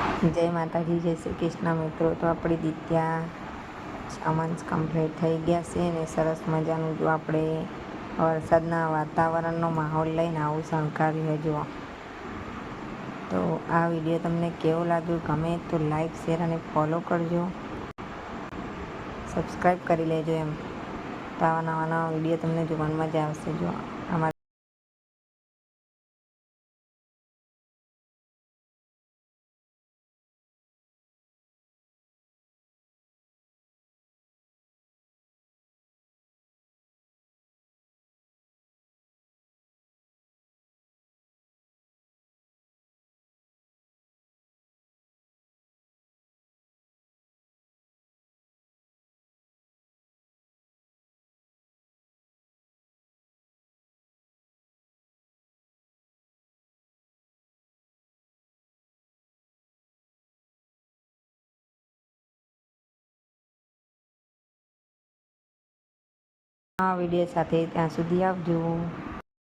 જય માતાજી, જય શ્રી કૃષ્ણ મિત્રો. તો આપણી દિત્યા સામાન્સ કમ્પ્લીટ થઈ ગયા છે ને સરસ મજાનું જો આપણે વરસાદના વાતાવરણનો માહોલ લઈને આવું શણકાર્યું જુઓ. તો આ વીડિયો તમને કેવો લાગ્યો? ગમે તો લાઈક શેર અને ફોલો કરજો. સબસ્ક્રાઈબ કરી લેજો એમ. તો આવા નવા નવા વીડિયો તમને જોવાનું મજા આવશે જો અમારા આ વીડિયો સાથે ત્યાં સુધી આવજો.